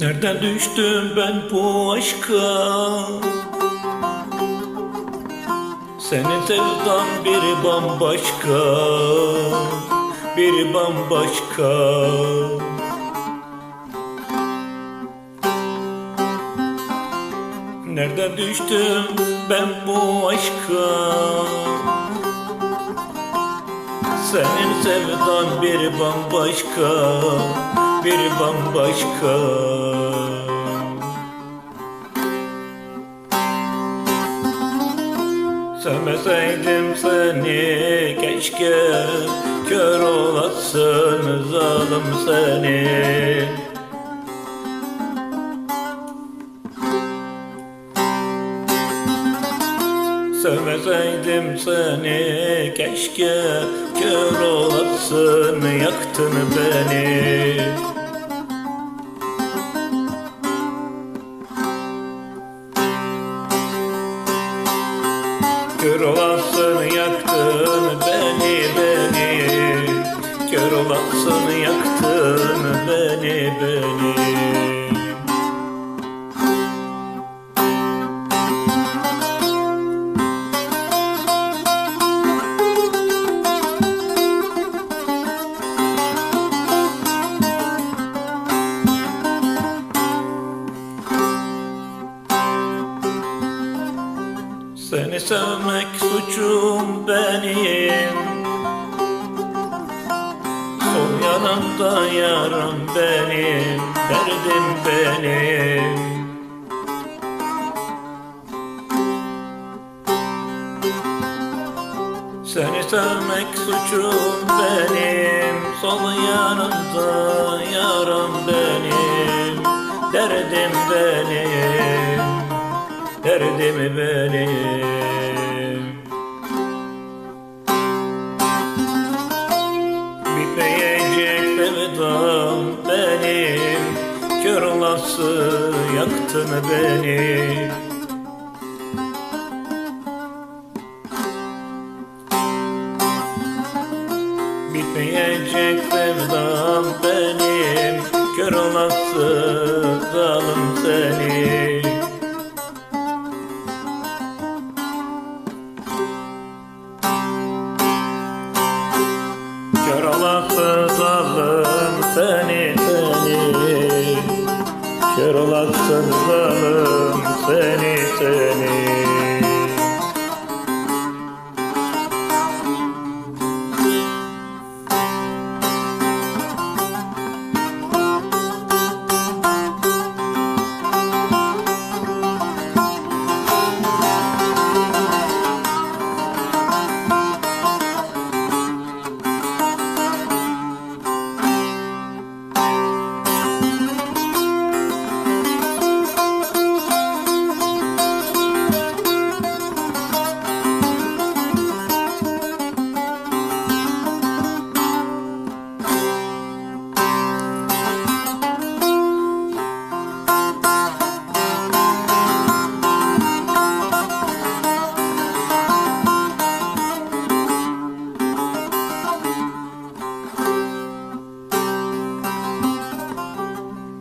Nereden düştüm ben bu aşka? Senin sevdan biri bambaşka Biri bambaşka. Nereden düştüm ben bu aşka? Senin sevdan biri bambaşka Biri bambaşka Sevmeseydim seni keşke Kör olasın zalim seni. Sevmeseydim seni keşke Kör olasın yaktın beni Kör olasın yaktın beni beni. Kör olasın yaktın beni beni sevmek suçum benim. Sol yanımda yarım benim Derdim benim. Seni sevmek suçum benim Sol yanımda yarım benim Derdim benim Derdim benim Bitmeyecek sevdam benim. Kör olası yaktın beni. Bitmeyecek sevdam benim. Kör olası zalim seni Zalim seni seni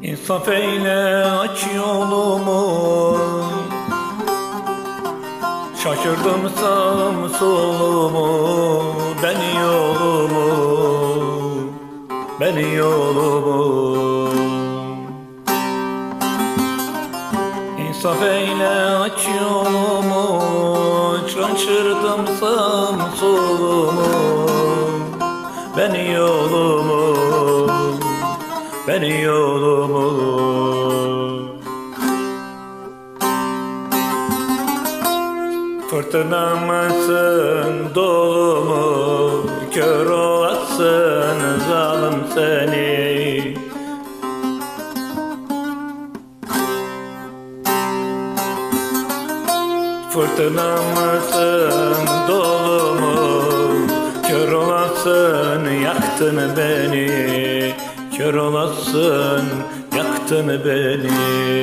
İnsaf eyle aç yolumu. Şaşırdım sağım solumu. Ben yolumu. Ben yolumu. İnsaf eyle aç yolumu. Şaşırdım sağım solumu. Ben yolumu Fırtına mısın dolu mu Kör olasın zalim seni. Fırtına mısın dolu mu Kör olasın yaktın beni. Kör olasın yaktın beni